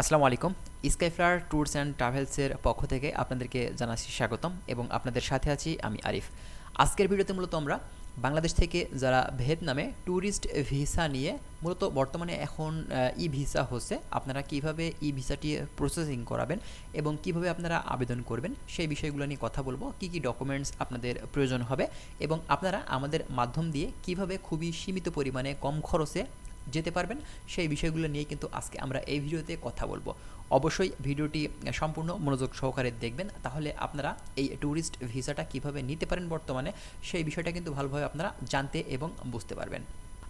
আসসালামু আলাইকুম। স্কাইফ্লার tours and ট্রাভেলসের পক্ষ থেকে আপনাদেরকে জানাচ্ছি স্বাগতম এবং আপনাদের সাথে আছি আমি আরিফ। আজকের ভিডিওতে মূলত আমরা বাংলাদেশ থেকে যারা ভিয়েতনামে ট্যুরিস্ট ভিসা নিয়ে মূলত বর্তমানে এখন ই ভিসা হচ্ছে, আপনারা কীভাবে ই ভিসাটি প্রসেসিং করাবেন এবং কীভাবে আপনারা আবেদন করবেন সেই বিষয়গুলো নিয়ে কথা বলব, কি কি ডকুমেন্টস আপনাদের প্রয়োজন হবে এবং আপনারা আমাদের মাধ্যম দিয়ে কীভাবে খুবই সীমিত পরিমাণে কম খরচে যেতে পারবেন। সেই বিষয়গুলো নিয়ে কিন্তু আজকে আমরা এই ভিডিওতে কথা বলব। অবশ্যই ভিডিওটি সম্পূর্ণ মনোযোগ সহকারে দেখবেন। তাহলে আপনারা এই ট্যুরিস্ট ভিসাটা কীভাবে নিতে পারেন বর্তমানে, সেই বিষয়টা কিন্তু ভালোভাবে আপনারা জানতে এবং বুঝতে পারবেন।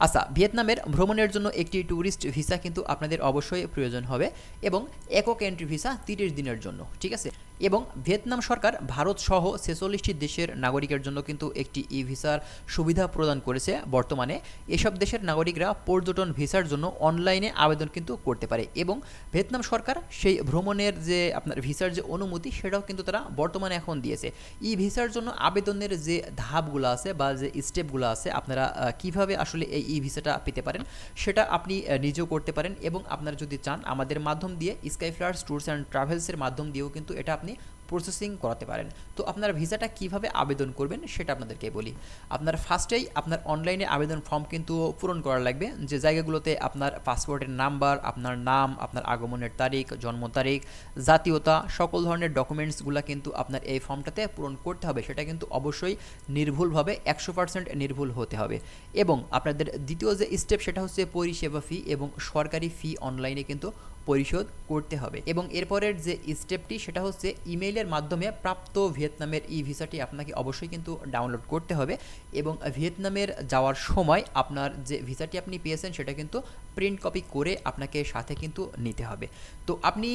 আচ্ছা ভিয়েতনামের ভ্রমণের জন্য একটি ট্যুরিস্ট ভিসা কিন্তু আপনাদের অবশ্যই প্রয়োজন হবে এবং একক এন্ট্রি ভিসা তিরিশ দিনের জন্য, ঠিক আছে? এবং ভিয়েতনাম সরকার ভারত সহ ছেচল্লিশটি দেশের নাগরিকের জন্য কিন্তু একটি ই ভিসার সুবিধা প্রদান করেছে বর্তমানে। এসব দেশের নাগরিকরা পর্যটন ভিসার জন্য অনলাইনে আবেদন কিন্তু করতে পারে এবং ভিয়েতনাম সরকার সেই ভ্রমণের যে আপনার ভিসার যে অনুমতি, সেটাও কিন্তু তারা বর্তমানে এখন দিয়েছে। ই ভিসার জন্য আবেদনের যে ধাপগুলো আছে বা যে স্টেপগুলো আছে, আপনারা কীভাবে আসলে এই ই ভিসাটা পেতে পারেন। সেটা আপনি নিজেও করতে পারেন এবং আপনারা যদি চান, আমাদের মাধ্যম দিয়ে স্কাই ফ্লাওয়ার্স ট্যুরস অ্যান্ড ট্রাভেলসের মাধ্যম দিয়েও কিন্তু এটা আপনি প্রসেসিং করাতে পারেন। তো আপনার ভিসাটা কীভাবে আবেদন করবেন সেটা আপনাদেরকে বলি। আপনার ফার্স্টেই আপনার অনলাইনে আবেদন ফর্ম কিন্তু পূরণ করা লাগবে। যে জায়গাগুলোতে আপনার পাসপোর্টের নাম্বার আপনার নাম, আপনার আগমনের তারিখ, জন্ম তারিখ, জাতীয়তা, সকল ধরনের ডকুমেন্টসগুলো কিন্তু আপনার এই ফর্মটাতে পূরণ করতে হবে। সেটা কিন্তু অবশ্যই নির্ভুলভাবে একশো পার্সেন্ট নির্ভুল হতে হবে। এবং আপনাদের দ্বিতীয় যে স্টেপ সেটা হচ্ছে পরিষেবা ফি এবং সরকারি ফি অনলাইনে কিন্তু পরিশোধ করতে হবে। এবং এরপরের যে স্টেপটি সেটা হচ্ছে ইমেইলের মাধ্যমে প্রাপ্ত ভিয়েতনামের ই ভিসাটি আপনাকে অবশ্যই কিন্তু ডাউনলোড করতে হবে। এবং ভিয়েতনামের যাওয়ার সময় আপনার যে ভিসাটি আপনি পেয়েছেন সেটা কিন্তু প্রিন্ট কপি করে আপনাকে সাথে কিন্তু নিতে হবে। তো আপনি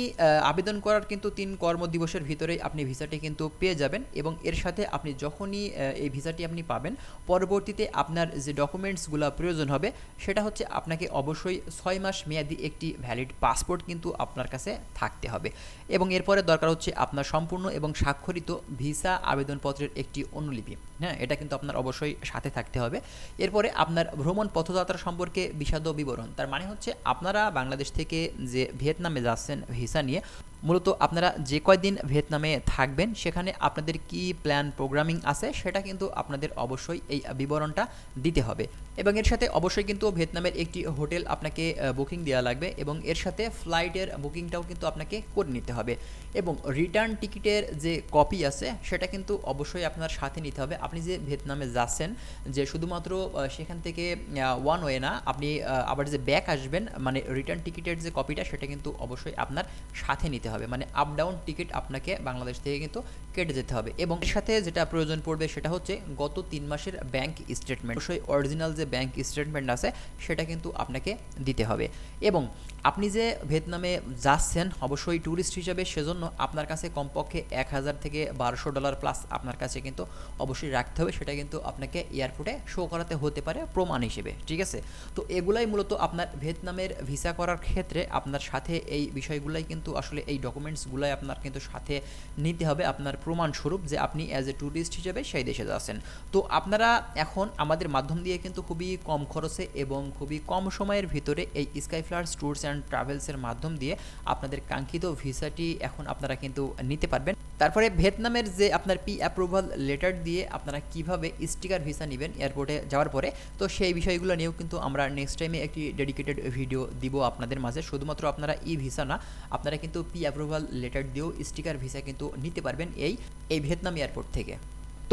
আবেদন করার কিন্তু তিন কর্মদিবসের ভিতরেই আপনি ভিসাটি কিন্তু পেয়ে যাবেন এবং এর সাথে আপনি যখনই এই ভিসাটি আপনি পাবেন, পরবর্তীতে আপনার যে ডকুমেন্টসগুলো প্রয়োজন হবে, সেটা হচ্ছে আপনাকে অবশ্যই ছয় মাস মেয়াদি একটি ভ্যালিড পাসপোর্ট কিন্তু আপনার কাছে থাকতে হবে। এবং এরপরে দরকার হচ্ছে আপনার সম্পূর্ণ এবং স্বাক্ষরিত ভিসা আবেদনপত্রের একটি অনুলিপি। হ্যাঁ এটা কিন্তু আপনার অবশ্যই সাথে থাকতে হবে। এরপরে আপনার ভ্রমণ পথযাত্রা সম্পর্কে বিষাদ বিবরণ। তার মানে হচ্ছে আপনারা বাংলাদেশ থেকে যে ভিয়েতনামে যাচ্ছেন ভিসা নিয়ে মূলত আপনারা যে কয়দিন ভিয়েতনামে থাকবেন, সেখানে আপনাদের কি প্ল্যান প্রোগ্রামিং আছে, সেটা কিন্তু আপনাদের অবশ্যই এই বিবরণটা দিতে হবে। এবং এর সাথে অবশ্যই কিন্তু ভিয়েতনামের একটি হোটেল আপনাকে বুকিং দেওয়া লাগবে এবং এর সাথে ফ্লাইটের বুকিংটাও কিন্তু আপনাকে করে নিতে হবে। এবং রিটার্ন টিকিটের যে কপি আছে, সেটা কিন্তু অবশ্যই আপনার সাথে নিতে হবে। আপনি যে ভিয়েতনামে যাচ্ছেন, যে শুধুমাত্র সেখান থেকে ওয়ান ওয়ে না, আপনি আবার যে ব্যাক আসবেন মানে রিটার্ন টিকিটের যে কপিটা সেটা কিন্তু অবশ্যই আপনার সাথে নিতে হবে। মানে আপ ডাউন টিকিট আপনাকে বাংলাদেশ থেকে কিন্তু কেটে যেতে হবে। এবং এর সাথে যেটা প্রয়োজন পড়বে সেটা হচ্ছে গত তিন মাসের ব্যাংক স্টেটমেন্ট অবশ্যই অরিজিনাল যে ব্যাংক স্টেটমেন্ট আছে, সেটা কিন্তু আপনাকে দিতে হবে। এবং আপনি যে ভিয়েতনামে যাচ্ছেন, অবশ্যই ট্যুরিস্ট হিসাবে সেজন্য আপনার কাছে কমপক্ষে এক হাজার থেকে বারোশো ডলার প্লাস আপনার কাছে কিন্তু অবশ্যই রাখতে হবে। সেটা কিন্তু আপনাকে এয়ারপোর্টে শো করাতে হতে পারে প্রমাণ হিসেবে, ঠিক আছে? তো এগুলাই মূলত আপনার ভিয়েতনামের ভিসা করার ক্ষেত্রে আপনার সাথে এই বিষয়গুলাই কিন্তু আসলে এই ডকুমেন্টসগুলাই আপনার কিন্তু সাথে নিতে হবে। আপনার প্রমাণস্বরূপ যে আপনি অ্যাজ এ ট্যুরিস্ট হিসেবে সেই দেশে যাচ্ছেন। তো আপনারা এখন আমাদের মাধ্যম দিয়ে কিন্তু খুবই কম খরচে এবং খুবই কম সময়ের ভিতরে এই স্কাইফ্লার্স ট্যুরস অ্যান্ড ট্রাভেলসের মাধ্যম দিয়ে আপনাদের কাঙ্ক্ষিত ভিসাটি এখন আপনারা কিন্তু নিতে পারবেন। তারপরে ভিয়েতনামের যে আপনার পি অ্যাপ্রুভাল লেটার দিয়ে আপনারা কীভাবে স্টিকার ভিসা নেবেন এয়ারপোর্টে যাওয়ার পরে, তো সেই বিষয়গুলো নিয়েও কিন্তু আমরা নেক্সট টাইমে একটি ডেডিকেটেড ভিডিও দিব আপনাদের মাঝে। শুধুমাত্র আপনারা ই ভিসা না, আপনারা কিন্তু পি অ্যাপ্রুভাল লেটার দিয়েও স্টিকার ভিসা কিন্তু নিতে পারবেন এই এই ভিয়েতনাম এয়ারপোর্ট থেকে।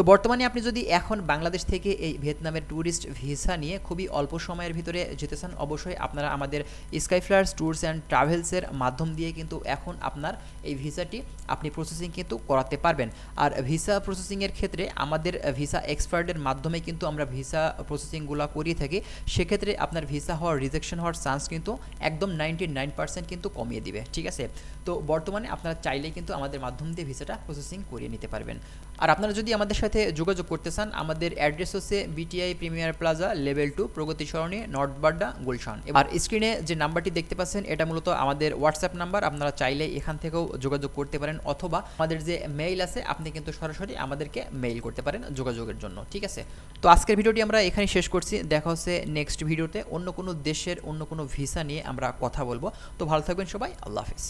তো বর্তমানে আপনি যদি এখন বাংলাদেশ থেকে এই ভিয়েতনামের ট্যুরিস্ট ভিসা নিয়ে খুবই অল্প সময়ের ভিতরে যেতে চান, অবশ্যই আপনারা আমাদের স্কাই ফ্লায়ার্স ট্যুরস অ্যান্ড ট্রাভেলসের মাধ্যম দিয়ে কিন্তু এখন আপনার এই ভিসাটি আপনি প্রসেসিং কিন্তু করাতে পারবেন। আর ভিসা প্রসেসিংয়ের ক্ষেত্রে আমাদের ভিসা এক্সপার্টের মাধ্যমে কিন্তু আমরা ভিসা প্রসেসিংগুলো করিয়ে থাকি। সেক্ষেত্রে আপনার ভিসা হওয়ার রিজেকশন হওয়ার চান্স কিন্তু একদম নাইনটি নাইন পার্সেন্ট কিন্তু কমিয়ে দিবে, ঠিক আছে? তো বর্তমানে আপনারা চাইলে কিন্তু আমাদের মাধ্যম দিয়ে ভিসাটা প্রসেসিং করিয়ে নিতে পারবেন। আর আপনারা যদি আমাদের সাথে যোগাযোগ করতে চান, আমাদের অ্যাড্রেস হচ্ছে BTI premier plaza level two Pragati Sarani north Badda Gulshan. আর স্ক্রিনে যে নাম্বারটি দেখতে পাচ্ছেন, এটা মূলত আমাদের হোয়াটসঅ্যাপ নাম্বার আপনারা চাইলে এখান থেকেও যোগাযোগ করতে পারেন, অথবা আমাদের যে মেইল আছে, আপনি কিন্তু সরাসরি আমাদেরকে মেইল করতে পারেন যোগাযোগের জন্য, ঠিক আছে? তো আজকের ভিডিওটি আমরা এখানে শেষ করছি, দেখা হচ্ছে নেক্সট ভিডিওতে অন্য কোনো দেশের, অন্য কোনো ভিসা নিয়ে আমরা কথা বলব। তো ভালো থাকবেন সবাই, আল্লাহ হাফিজ।